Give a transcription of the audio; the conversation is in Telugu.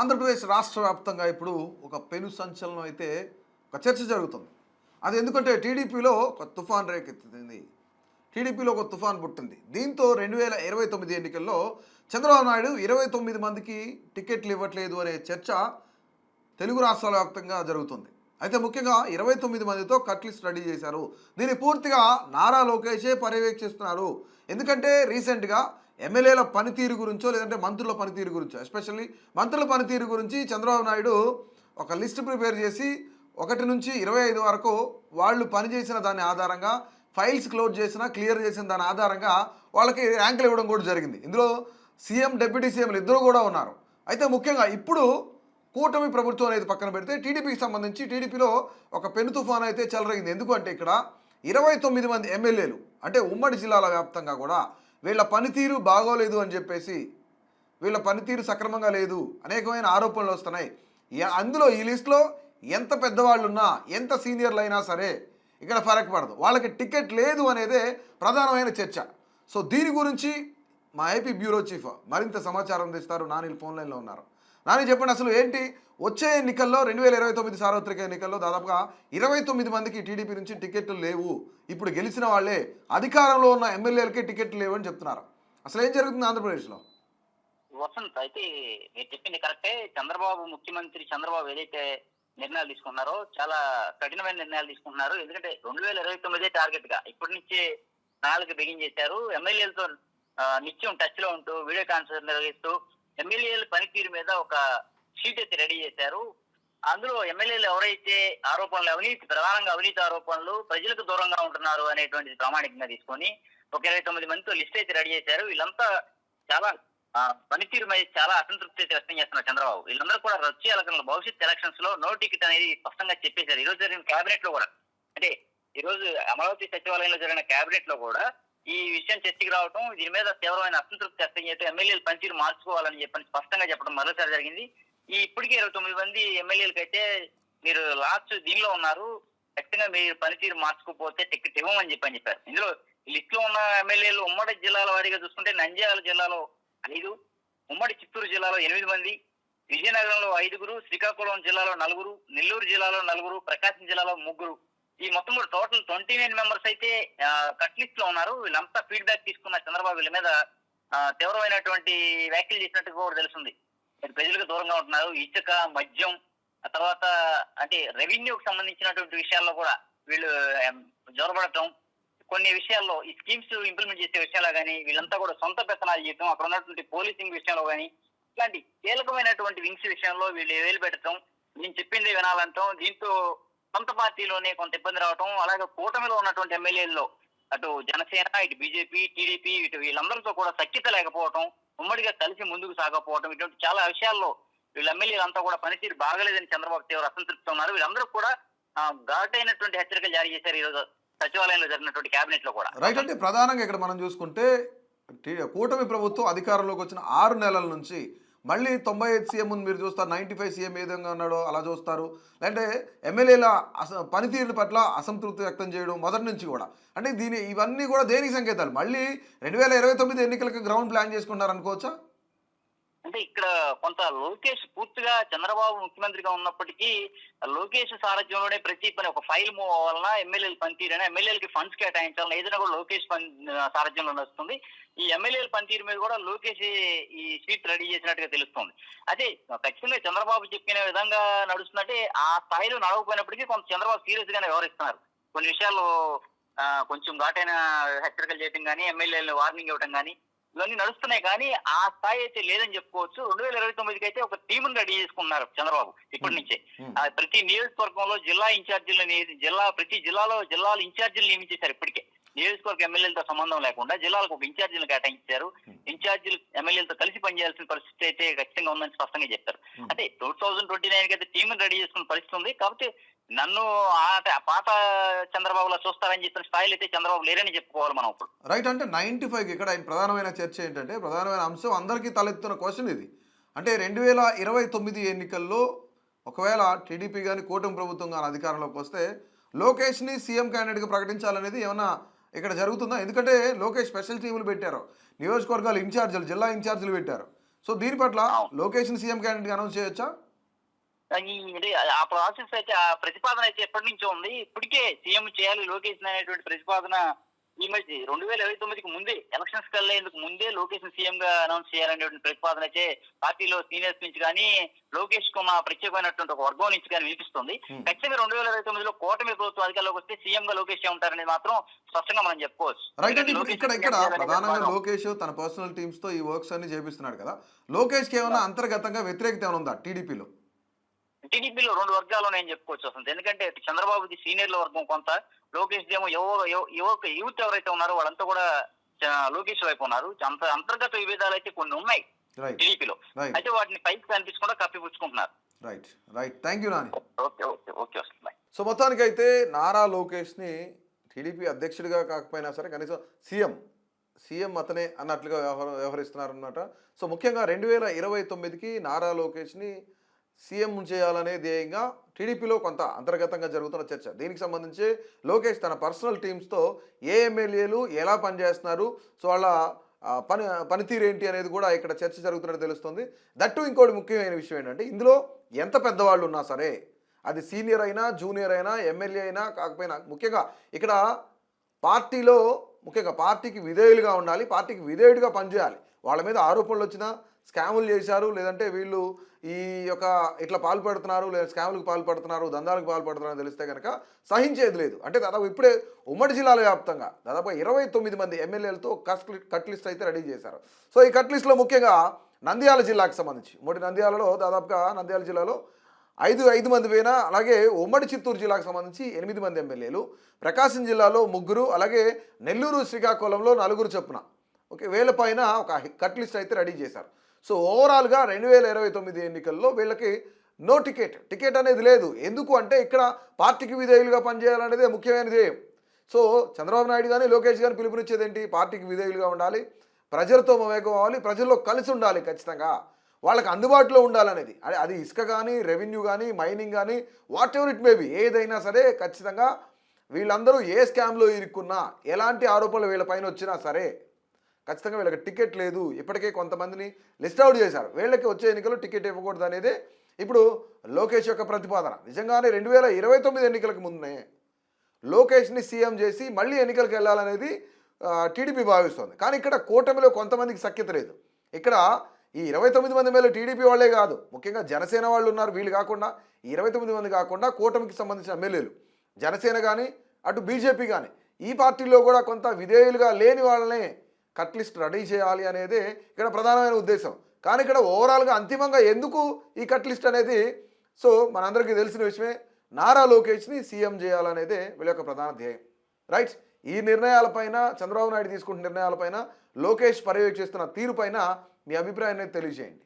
ఆంధ్రప్రదేశ్ రాష్ట్ర వ్యాప్తంగా ఇప్పుడు ఒక పెను సంచలనం అయితే ఒక చర్చ జరుగుతుంది. అది ఎందుకంటే టీడీపీలో ఒక తుఫాన్ రేకెత్తింది. టీడీపీలో ఒక తుఫాన్ పుట్టింది. దీంతో రెండు వేల ఇరవై తొమ్మిది ఎన్నికల్లో చంద్రబాబు నాయుడు ఇరవై తొమ్మిది మందికి టికెట్లు ఇవ్వట్లేదు అనే చర్చ తెలుగు రాష్ట్రాల వ్యాప్తంగా జరుగుతుంది. అయితే ముఖ్యంగా ఇరవై తొమ్మిది మందితో కట్ లిస్ట్ రెడీ చేశారు. దీన్ని పూర్తిగా నారా లోకేషే పర్యవేక్షిస్తున్నారు. ఎందుకంటే రీసెంట్గా ఎమ్మెల్యేల పనితీరు గురించో లేదంటే మంత్రుల పనితీరు గురించో ఎస్పెషల్లీ మంత్రుల పనితీరు గురించి చంద్రబాబు నాయుడు ఒక లిస్ట్ ప్రిపేర్ చేసి ఒకటి నుంచి ఇరవై ఐదు వరకు వాళ్ళు పనిచేసిన దాని ఆధారంగా ఫైల్స్ క్లోజ్ చేసిన క్లియర్ చేసిన దాని ఆధారంగా వాళ్ళకి ర్యాంకులు ఇవ్వడం కూడా జరిగింది. ఇందులో సీఎం డిప్యూటీ సీఎంలు ఇద్దరు కూడా ఉన్నారు. అయితే ముఖ్యంగా ఇప్పుడు కూటమి ప్రభుత్వం అనేది పక్కన పెడితే టీడీపీకి సంబంధించి టీడీపీలో ఒక పెను తుఫాన్ అయితే చెలరగింది. ఎందుకంటే ఇక్కడ ఇరవై తొమ్మిది మంది ఎమ్మెల్యేలు అంటే ఉమ్మడి జిల్లాల వ్యాప్తంగా కూడా వీళ్ళ పనితీరు బాగోలేదు అని చెప్పేసి వీళ్ళ పనితీరు సక్రమంగా లేదు అనేకమైన ఆరోపణలు వస్తున్నాయి. అందులో ఈ లిస్టులో ఎంత పెద్దవాళ్ళు ఉన్నా ఎంత సీనియర్లు అయినా సరే ఇక్కడ ఫరక్ పడదు వాళ్ళకి టికెట్ లేదు అనేదే ప్రధానమైన చర్చ. సో దీని గురించి మా ఏపీ బ్యూరో చీఫ్ మరింత సమాచారం అందిస్తారు. నాని ఫోన్ లైన్లో ఉన్నారు. నాని చెప్పండి అసలు ఏంటి? వచ్చే ఎన్నికల్లో రెండు వేల ఇరవై తొమ్మిది సార్వత్రిక ఎన్నికల్లో దాదాపుగా ఇరవై తొమ్మిది మందికి టీడీపీ నుంచి టికెట్లు లేవు. ఇప్పుడు గెలిచిన వాళ్ళే అధికారంలో ఉన్న ఎమ్మెల్యేలకే టికెట్లు లేవు అని చెప్తున్నారు. అసలు ఏం జరుగుతుంది ఆంధ్రప్రదేశ్లో? వసంత్ అయితే మీరు చెప్పింది కరెక్టే. చంద్రబాబు ముఖ్యమంత్రి చంద్రబాబు ఏదైతే నిర్ణయాలు తీసుకున్నారో చాలా కఠినమైన నిర్ణయాలు తీసుకుంటున్నారు. ఎందుకంటే రెండు వేల ఇరవై తొమ్మిదే టార్గెట్గా ఇప్పటి నుంచి నాలుగు బిగించేశారు ఎమ్మెల్యేలతో నిత్యం టచ్లో ఉంటూ వీడియో కాన్ఫరెన్స్ నిర్వహిస్తూ ఎమ్మెల్యేల పనితీరు మీద ఒక షీట్ అయితే రెడీ చేశారు. అందులో ఎమ్మెల్యేలు ఎవరైతే ఆరోపణలు అవినీతి ప్రధానంగా అవినీతి ఆరోపణలు ప్రజలకు దూరంగా ఉంటున్నారు అనేటువంటిది ప్రామాణికంగా తీసుకొని ఒక ఇరవై తొమ్మిది మందితో లిస్ట్ అయితే రెడీ చేశారు. వీళ్ళంతా చాలా పనితీరు మీద చాలా అసంతృప్తి అయితే వ్యక్తం చేస్తున్నారు చంద్రబాబు. వీళ్ళందరూ కూడా వచ్చే ఎలక్షన్లో భవిష్యత్ ఎలక్షన్స్లో నో టికెట్ అనేది స్పష్టంగా చెప్పేశారు. ఈ రోజు జరిగిన కేబినెట్లో కూడా అంటే ఈ రోజు అమరావతి సచివాలయంలో జరిగిన కేబినెట్లో కూడా ఈ విషయం చర్చకి రావడం దీని మీద తీవ్రమైన అసంతృప్తి వ్యక్తం చేయడం ఎమ్మెల్యేలు పనితీరు మార్చుకోవాలని చెప్పని స్పష్టంగా చెప్పడం మరోసారి జరిగింది. ఈ ఇప్పటికే ఇరవై తొమ్మిది మంది ఎమ్మెల్యేలకు అయితే మీరు లాస్ట్ దీనిలో ఉన్నారు. ఖచ్చితంగా మీరు పనితీరు మార్చుకోకపోతే టికెట్ ఇవ్వమని చెప్పని చెప్పారు. ఇందులో లిస్ట్లో ఉన్న ఎమ్మెల్యేలు ఉమ్మడి జిల్లాల వారీగా చూసుకుంటే నంద్యాల జిల్లాలో ఐదు ఉమ్మడి చిత్తూరు జిల్లాలో ఎనిమిది మంది విజయనగరంలో ఐదుగురు శ్రీకాకుళం జిల్లాలో నలుగురు నెల్లూరు జిల్లాలో నలుగురు ప్రకాశం జిల్లాలో ముగ్గురు. ఈ మొత్తం కూడా టోటల్ ట్వంటీ నైన్ మెంబర్స్ అయితే కట్ లిస్ట్లో ఉన్నారు. వీళ్ళంతా ఫీడ్బ్యాక్ తీసుకున్న చంద్రబాబు వీళ్ళ మీద తీవ్రమైనటువంటి వ్యాఖ్యలు చేసినట్టు కూడా తెలుస్తుంది. ప్రజలకు దూరంగా ఉంటున్నారు. ఇసుక మద్యం ఆ తర్వాత అంటే రెవెన్యూకి సంబంధించినటువంటి విషయాల్లో కూడా వీళ్ళు జ్వరపడటం కొన్ని విషయాల్లో ఈ స్కీమ్స్ ఇంప్లిమెంట్ చేసే విషయాల్లో కానీ వీళ్ళంతా కూడా సొంత పెత్తనాలు చేయటం అక్కడ ఉన్నటువంటి పోలీసింగ్ విషయంలో కానీ ఇలాంటి కీలకమైనటువంటి వింగ్స్ విషయంలో వీళ్ళు వేలు పెట్టడం నేను చెప్పింది వినాలంటాం. దీంతో సొంత పార్టీలోనే కొంత ఇబ్బంది రావటం అలాగే కూటమిలో ఉన్నటువంటి ఎమ్మెల్యేల్లో అటు జనసేన ఇటు బీజేపీ టీడీపీ ఇటు వీళ్ళందరితో కూడా సఖ్యత లేకపోవటం ఉమ్మడిగా కలిసి ముందుకు సాగకపోవటం ఇటువంటి చాలా విషయాల్లో వీళ్ళ ఎమ్మెల్యేలంతా కూడా పనితీరు బాగలేదని చంద్రబాబు తీవ్ర అసంతృప్తి ఉన్నారు. వీళ్ళందరూ కూడా ఘాటైనటువంటి హెచ్చరికలు జారీ చేశారు ఈ రోజు సచివాలయంలో జరిగినటువంటి కేబినెట్లో కూడా. రైట్ అంటే ప్రధానంగా ఇక్కడ మనం చూసుకుంటే కూటమి ప్రభుత్వం అధికారంలోకి వచ్చిన ఆరు నెలల నుంచి మళ్ళీ తొంభై ఐదు సీఎం మీరు చూస్తారు నైంటీ ఫైవ్ సీఎం ఏ విధంగా ఉన్నాడో అలా చూస్తారు. లేదంటే ఎమ్మెల్యేల అస పనితీరు పట్ల అసంతృప్తి వ్యక్తం చేయడం మొదటి నుంచి కూడా. అంటే దీని ఇవన్నీ కూడా దేనికి సంకేతాలు? మళ్ళీ రెండు వేల ఇరవై తొమ్మిది ఎన్నికలకి గ్రౌండ్ ప్లాన్ చేసుకుంటారు అనుకోవచ్చా అంటే ఇక్కడ కొంత లోకేష్ పూర్తిగా చంద్రబాబు ముఖ్యమంత్రిగా ఉన్నప్పటికీ లోకేష్ సారథ్యంలోనే ప్రతి పని ఒక ఫైల్ మూవ్ వలన ఎమ్మెల్యేలు పనితీరైనా ఎమ్మెల్యేలకి ఫండ్స్ కేటాయించాలని ఏదైనా కూడా లోకేష్ సారథ్యంలో నడుస్తుంది. ఈ ఎమ్మెల్యేల పనితీరు మీద కూడా లోకేష్ ఈ సీట్ రెడీ చేసినట్టుగా తెలుస్తుంది. అదే ఖచ్చితంగా చంద్రబాబు చెప్పిన విధంగా నడుస్తుందంటే ఆ స్థాయిలో నడవకపోయినప్పటికీ కొంత చంద్రబాబు సీరియస్ గానే వ్యవహరిస్తున్నారు. కొన్ని విషయాల్లో కొంచెం ఘాటైన హెచ్చరికలు చేయడం కానీ ఎమ్మెల్యేలను వార్నింగ్ ఇవ్వడం కానీ ఇవన్నీ నడుస్తున్నాయి కానీ ఆ స్థాయి అయితే లేదని చెప్పుకోవచ్చు. రెండు వేల ఇరవై తొమ్మిదికి అయితే ఒక టీముని రెడీ చేసుకున్నారు చంద్రబాబు ఇప్పటి నుంచే. ప్రతి నియోజకవర్గంలో జిల్లా ఇన్ఛార్జీలను నియ- జిల్లా ప్రతి జిల్లాలో జిల్లాల ఇన్ఛార్జీలు నియమించేశారు ఇప్పటికే. నియోజకవర్గ ఎమ్మెల్యేలతో సంబంధం లేకుండా జిల్లాలకు ఒక ఇన్ఛార్జీలు కేటాయించారు. ఇన్ఛార్జీలు ఎమ్మెల్యేలతో కలిసి పనిచేయాల్సిన పరిస్థితి అయితే ఖచ్చితంగా ఉందని స్పష్టంగా చెప్పారు. అంటే టూ థౌజండ్ ట్వంటీ నైన్కి అయితే టీం రెడీ చేసుకున్న పరిస్థితి ఉంది. కాబట్టి నన్ను ఆ ఆ పాత చంద్రబాబులా చూస్తారని చెప్పిన స్థాయిలో అయితే చంద్రబాబు లేరని చెప్పుకోవాలి మనం ఇప్పుడు. రైట్ అంటే నైంటీ ఫైవ్కి ఇక్కడ ఆయన ప్రధానమైన చర్చ ఏంటంటే ప్రధానమైన అంశం అందరికీ తలెత్తున్న క్వశ్చన్ ఇది. అంటే రెండు వేల ఇరవై తొమ్మిది ఎన్నికల్లో ఒకవేళ టీడీపీ కానీ కూటమి ప్రభుత్వం కానీ అధికారంలోకి వస్తే లోకేష్ని సీఎం క్యాండిడేట్గా ప్రకటించాలనేది ఏమైనా ఇక్కడ జరుగుతుందా? ఎందుకంటే లోకేష్ స్పెషల్ టీములు పెట్టారు. నియోజకవర్గాలు ఇన్ఛార్జీలు జిల్లా ఇన్ఛార్జీలు పెట్టారు. సో దీని పట్ల. లోకేష్ని సీఎం క్యాండిడేట్ అనౌన్స్ చేయొచ్చా? ఆ ప్రాసెస్ అయితే ఆ ప్రతిపాదన అయితే ఎప్పటి నుంచో ఉంది. ఇప్పటికే సీఎం చేయాలి లోకేష్ అనేటువంటి ప్రతిపాదన ఈ మధ్య రెండు వేల ఇరవై తొమ్మిదికి ముందే ఎలక్షన్స్ కల్లేందుకు ముందే లోకేష్ సీఎం గా అనౌన్స్ చేయాలనేటువంటి ప్రతిపాదన అయితే పార్టీలో సీనియర్స్ నుంచి కానీ లోకేష్కు మా ప్రత్యేకమైనటువంటి ఒక వర్గం నుంచి కానీ వినిపిస్తుంది. Hmm. ఖచ్చితంగా రెండు వేల ఇరవై తొమ్మిదిలో కూటమి ప్రభుత్వం అధికారంలోకి వస్తే సీఎం గా లోకేష్ ఉంటారనేది మాత్రం స్పష్టంగా మనం చెప్పుకోవచ్చు. లోకేష్ ఇక్కడ ఇక్కడ ప్రధానంగా. లోకేష్ తన పర్సనల్ టీమ్స్తో ఈ వర్క్స్ అన్ని చేపిస్తున్నాడు కదా. లోకేష్కి ఏమైనా అంతర్గతంగా వ్యతిరేకత ఏమైనా ఉందా? టీడీపీలో టీడీపీలో రెండు వర్గాలు ఉన్నాయని చెప్పుకోవచ్చు అసలు ఎందుకంటే చంద్రబాబుది సీనియర్ల వర్గం కొంత లోకేష్ యువ యువ- యువక యూత్ ఎవరైతే ఉన్నారో వాళ్ళంతా కూడా లోకేష్ వైపు ఉన్నారు. అంత అంతర్గత విభేదాలు అయితే కొన్ని ఉన్నాయి టీడీపీలో. అయితే వాటిని పైకి కనిపించకుండా కప్పిపుచ్చుకుంటున్నారు right right thank you Nani okay okay okay వస్తుంది సో మొత్తానికైతే నారా లోకేష్ని టీడీపీ అధ్యక్షుడిగా కాకపోయినా సరే కనీసం సీఎం సీఎం అతనే అన్నట్లుగా వ్యవహార వ్యవహరిస్తున్నారు అనమాట సో ముఖ్యంగా రెండు వేల ఇరవై తొమ్మిదికి నారా లోకేష్ని సీఎం చేయాలనే ధ్యేయంగా టీడీపీలో కొంత అంతర్గతంగా జరుగుతున్న చర్చ. దీనికి సంబంధించి లోకేష్ తన పర్సనల్ టీమ్స్తో ఏ ఎమ్మెల్యేలు ఎలా పనిచేస్తున్నారు సో వాళ్ళ పని పనితీరు ఏంటి అనేది కూడా ఇక్కడ చర్చ జరుగుతున్నట్టు తెలుస్తుంది. దట్టు ఇంకోటి ముఖ్యమైన విషయం ఏంటంటే ఇందులో ఎంత పెద్దవాళ్ళు ఉన్నా సరే అది సీనియర్ అయినా జూనియర్ అయినా ఎమ్మెల్యే అయినా కాకపోయినా ముఖ్యంగా ఇక్కడ పార్టీలో ముఖ్యంగా పార్టీకి విధేయులుగా ఉండాలి పార్టీకి విధేయుడిగా పనిచేయాలి. వాళ్ళ మీద ఆరోపణలు వచ్చినా స్కాములు చేశారు లేదంటే వీళ్ళు ఈ యొక్క ఇట్లా పాల్పడుతున్నారు లేదా స్కాములకు పాల్పడుతున్నారు దందాలకు పాల్పడుతున్నారు తెలిస్తే కనుక సహించేది లేదు. అంటే దాదాపు ఇప్పుడే ఉమ్మడి జిల్లాల వ్యాప్తంగా దాదాపు ఇరవై తొమ్మిది మంది ఎమ్మెల్యేలతో కట్ కట్ లిస్ట్ అయితే రెడీ చేశారు. సో ఈ కట్ లిస్ట్లో ముఖ్యంగా నంద్యాల జిల్లాకు సంబంధించి ఉమ్మడి నంద్యాలలో దాదాపుగా నంద్యాల జిల్లాలో ఐదు ఐదు మంది పోయినా అలాగే ఉమ్మడి చిత్తూరు జిల్లాకు సంబంధించి ఎనిమిది మంది ఎమ్మెల్యేలు ప్రకాశం జిల్లాలో ముగ్గురు అలాగే నెల్లూరు శ్రీకాకుళంలో నలుగురు చొప్పున. ఓకే వేల పైన ఒక కట్ లిస్ట్ అయితే రెడీ చేశారు. సో ఓవరాల్గా రెండు వేల ఇరవై తొమ్మిది ఎన్నికల్లో వీళ్ళకి నో టికెట్. టికెట్ అనేది లేదు. ఎందుకు అంటే ఇక్కడ పార్టీకి విధేయులుగా పనిచేయాలనేదే ముఖ్యమైన ధ్యేయం. సో చంద్రబాబు నాయుడు కానీ లోకేష్ కానీ పిలుపునిచ్చేది ఏంటి పార్టీకి విధేయులుగా ఉండాలి ప్రజలతో మమేకం అవ్వాలి ప్రజల్లో కలిసి ఉండాలి ఖచ్చితంగా. వాళ్ళకి అందుబాటులో ఉండాలనేది. అదే అది ఇసుక కానీ రెవెన్యూ కానీ మైనింగ్ కానీ whatever it may be ఏదైనా సరే ఖచ్చితంగా వీళ్ళందరూ ఏ స్కామ్లో ఇరుక్కున్నా ఎలాంటి ఆరోపణలు వీళ్ళ పైన వచ్చినా సరే ఖచ్చితంగా వీళ్ళకి టికెట్ లేదు. ఇప్పటికే కొంతమందిని లిస్ట్ అవుట్ చేశారు. వీళ్ళకి వచ్చే ఎన్నికలు టికెట్ ఇవ్వకూడదు అనేది ఇప్పుడు లోకేష్ యొక్క ప్రతిపాదన. నిజంగానే రెండు వేల ఇరవై తొమ్మిది ఎన్నికలకు ముందే లోకేష్ని సీఎం చేసి మళ్ళీ ఎన్నికలకు వెళ్ళాలనేది టీడీపీ భావిస్తోంది. కానీ ఇక్కడ కూటమిలో కొంతమందికి సఖ్యత లేదు. ఇక్కడ ఈ ఇరవై తొమ్మిది మంది మేలు టీడీపీ వాళ్ళే కాదు. ముఖ్యంగా జనసేన వాళ్ళు ఉన్నారు వీళ్ళు కాకుండా. ఈ ఇరవై తొమ్మిది మంది కాకుండా కూటమికి సంబంధించిన ఎమ్మెల్యేలు. జనసేన కానీ అటు బీజేపీ కానీ ఈ పార్టీలో కూడా కొంత విధేయులుగా లేని వాళ్ళనే కట్ లిస్ట్ రెడీ చేయాలి అనేది ఇక్కడ ప్రధానమైన ఉద్దేశం. కానీ ఇక్కడ ఓవరాల్గా అంతిమంగా ఎందుకు ఈ కట్ లిస్ట్ అనేది? సో మనందరికీ తెలిసిన విషయమే నారా లోకేష్ని సీఎం చేయాలనేదే వీళ్ళ యొక్క ప్రధాన ధ్యేయం. రైట్? ఈ నిర్ణయాలపైన చంద్రబాబు నాయుడు తీసుకుంటున్న నిర్ణయాలపైన లోకేష్ పర్యవేక్షిస్తున్న తీరుపైన మీ అభిప్రాయాన్ని తెలియజేయండి.